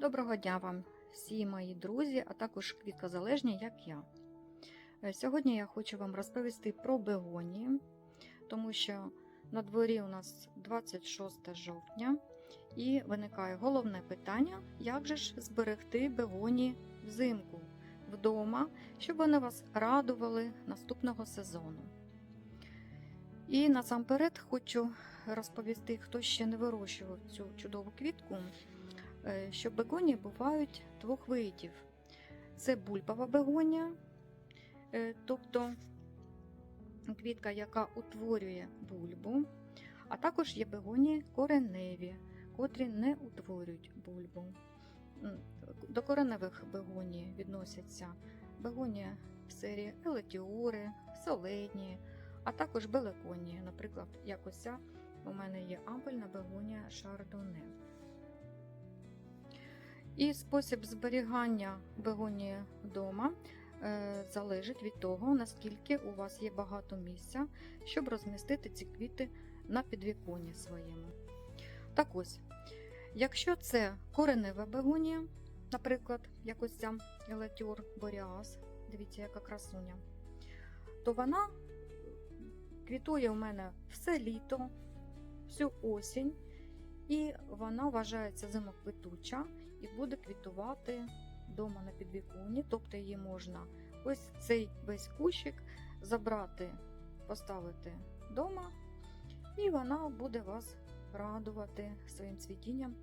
Доброго дня вам, всі мої друзі, а також квіткозалежні, як я. Е, Сьогодні я хочу вам розповісти про бегонії, тому що на дворі у нас 26 жовтня і виникає головне питання, як же ж зберегти бегоні взимку вдома, щоб вони вас радували наступного сезону. І насамперед хочу розповісти, хто ще не вирощував цю чудову квітку, що бегонії бувають двох видів. Це бульбова бегонія, е, тобто квітка, яка утворює бульбу, а також є бегонії кореневі, котрі не утворюють бульбу. До кореневих бегоній відносяться бегонія серії елетіори, соледні, а також белеконії, наприклад, як ось ця у мене є ампельна бегонія шардоне. І спосіб зберігання бегонії вдома е, залежить від того, наскільки у вас є багато місця, щоб розмістити ці квіти на підвіконні своєму. Так ось, якщо це коренева бегонія, наприклад, як ось ця елетюр боріас, дивіться, яка красуня, то вона квітує у мене все літо, всю осінь, і вона вважається зимоквітуча і буде квітувати вдома на підвіконні, тобто її можна ось цей весь кущик забрати, поставити вдома, і вона буде вас радувати своїм цвітінням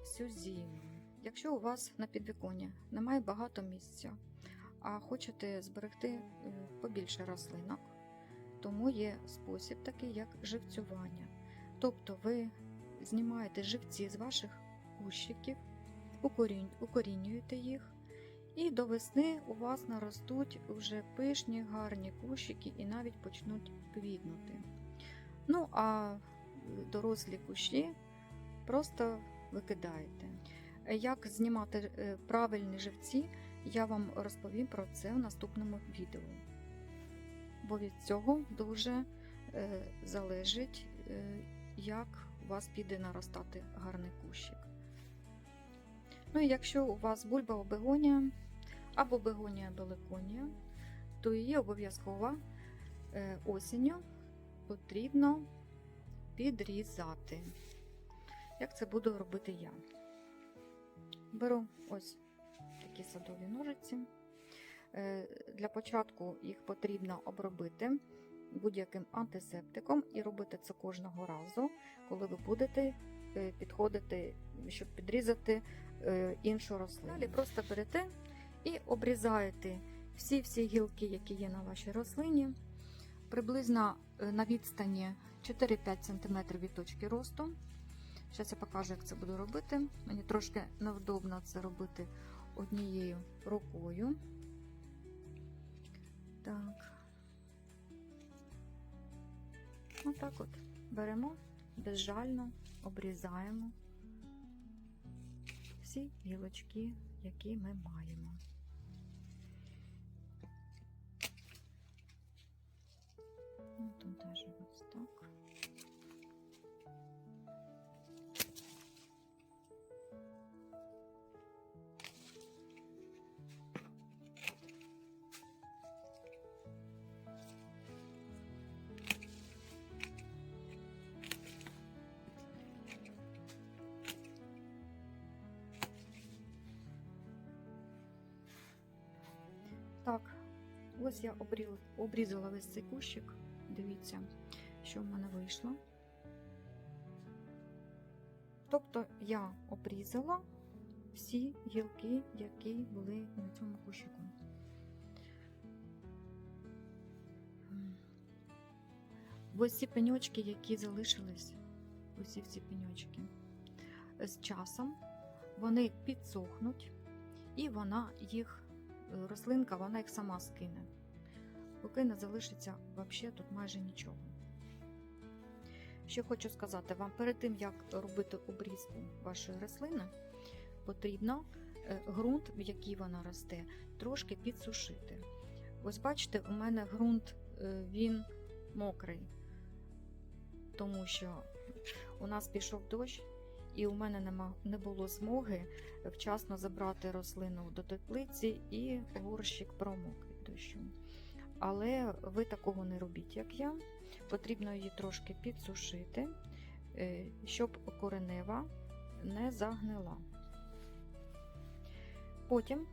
всю зиму. Якщо у вас на підвіконні немає багато місця, а хочете зберегти е, побільше рослинок, тому є спосіб такий, як живцювання. Тобто ви знімаєте живці з ваших кущиків, укорінюєте їх, і до весни у вас наростуть вже пишні, гарні кущики і навіть почнуть квітнути. Ну, а дорослі кущі просто викидаєте. Як знімати е, правильні живці, я вам розповім про це в наступному відео. Бо від цього дуже е, залежить, е, як у вас піде наростати гарний кущик. Ну і якщо у вас бульбова бегонія або бегонія беликонія, то її обов'язково е, осінню потрібно підрізати. Як це буду робити я? Беру ось такі садові ножиці. Е, Для початку їх потрібно обробити будь-яким антисептиком і робити це кожного разу, коли ви будете е, підходити, щоб підрізати іншу рослину. Просто берете і обрізаєте всі-всі гілки, які є на вашій рослині, приблизно е, на відстані 4-5 см від точки росту. Зараз я покажу, як це буду робити. Мені трошки невдобно це робити однією рукою. Так. Отак от беремо, безжально обрізаємо всі гілочки, які ми маємо. Так, ось я обрізала весь цей кущик. Дивіться, що в мене вийшло. Тобто я обрізала всі гілки, які були на цьому кущику. Ось ці пеньочки, які залишились, усі ці пеньочки, з часом вони підсохнуть, і вона їх рослинка, вона їх сама скине. Поки не залишиться взагалі тут майже нічого. Ще хочу сказати вам, перед тим, як робити обрізку вашої рослини, потрібно е, ґрунт, в який вона росте, трошки підсушити. Ось бачите, у мене ґрунт е, він мокрий, тому що у нас пішов дощ і у мене не було змоги вчасно забрати рослину до теплиці і горщик промок від дощу. Але ви такого не робіть, як я. Потрібно її трошки підсушити, е, щоб коренева не загнила. Потім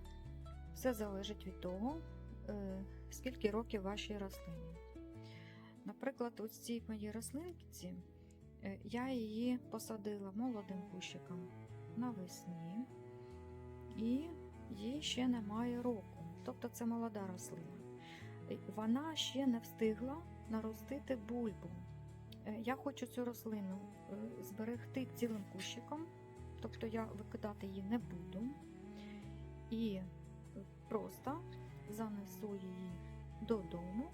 все залежить від того, е, скільки років вашій рослині. Наприклад, ось цій моїй рослинці я її посадила молодим кущиком навесні, і їй ще немає року. Тобто це молода рослина. Е, Вона ще не встигла наростити бульбу. Е, Я хочу цю рослину е, зберегти цілим кущиком, тобто я викидати її не буду. І просто занесу її додому,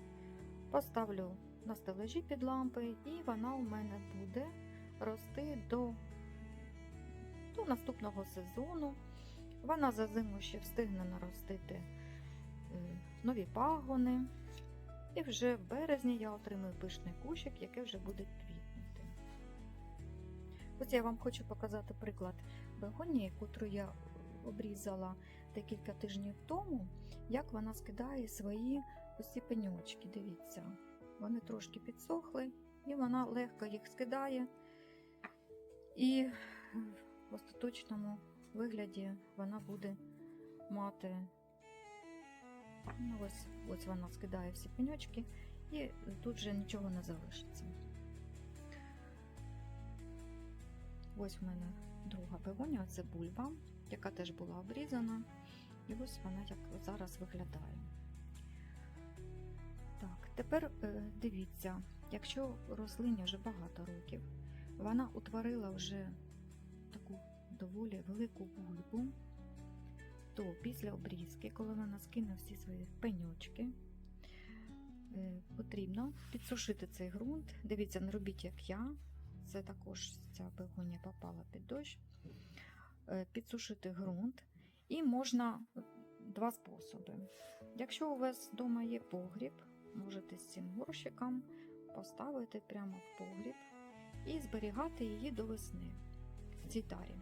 поставлю на стележі під лампи, і вона у мене буде рости до, до наступного сезону. Вона за зиму ще встигне наростити нові пагони. І вже в березні я отримую пишний кущик, який вже буде квітнути. Ось я вам хочу показати приклад бегонії, яку я обрізала декілька тижнів тому, як вона скидає свої ось пеньочки. Дивіться, вони трошки підсохли, і вона легко їх скидає. І в остаточному вигляді вона буде мати. Ну, ось, ось вона скидає всі пеньочки, і тут же нічого не залишиться. Ось в мене друга бегонія, це бульба, яка теж була обрізана. І ось вона як зараз виглядає. Тепер е, дивіться, якщо рослині вже багато років, вона утворила вже таку доволі велику бульбу, то після обрізки, коли вона скине всі свої пеньочки, е, потрібно підсушити цей ґрунт. Дивіться, не робіть, як я. Це також ця бегонія попала під дощ. Е, Підсушити ґрунт. І можна два способи. Якщо у вас вдома є погріб, можете з цим горщиком поставити прямо в погріб і зберігати її до весни в цій тарі.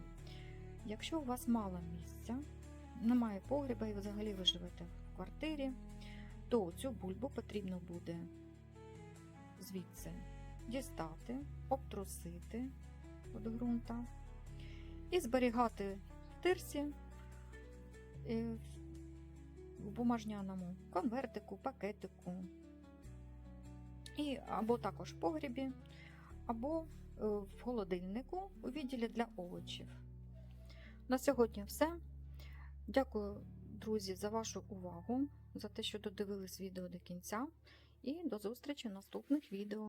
Якщо у вас мало місця, немає погріба і взагалі ви живете в квартирі, то цю бульбу потрібно буде звідси дістати, обтрусити від ґрунта і зберігати в тирсі е, в бумажняному конвертику, пакетику, і або також в погрібі, або е, в холодильнику у відділі для овочів. На сьогодні все. Дякую, друзі, за вашу увагу, за те, що додивились відео до кінця. І до зустрічі в наступних відео.